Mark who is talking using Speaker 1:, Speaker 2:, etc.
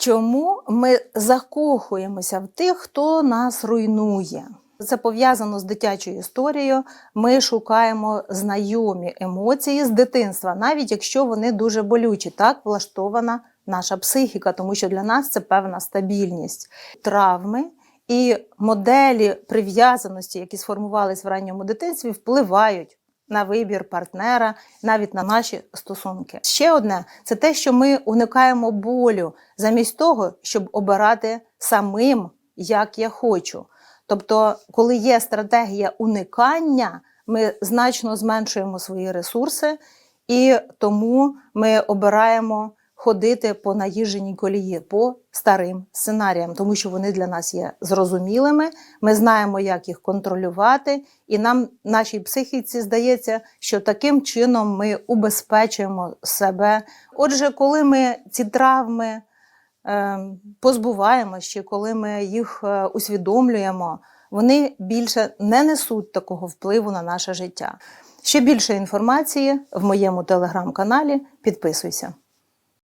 Speaker 1: Чому ми закохуємося в тих, хто нас руйнує? Це пов'язано з дитячою історією. Ми шукаємо знайомі емоції з дитинства, навіть якщо вони дуже болючі. Так влаштована наша психіка, тому що для нас це певна стабільність. Травми і моделі прив'язаності, які сформувались в ранньому дитинстві, впливають на вибір партнера, навіть на наші стосунки. Ще одне це те, що ми уникаємо болю замість того, щоб обирати самим, як я хочу. Тобто, коли є стратегія уникання, ми значно зменшуємо свої ресурси, і тому ми обираємо ходити по наїженій колії, по старим сценаріям, тому що вони для нас є зрозумілими. Ми знаємо, як їх контролювати, і нам, нашій психіці, здається, що таким чином ми убезпечуємо себе. Отже, коли ми ці травми е, позбуваємося, чи коли ми їх е, усвідомлюємо, вони більше не несуть такого впливу на наше життя. Ще більше інформації в моєму телеграм-каналі. Підписуйся.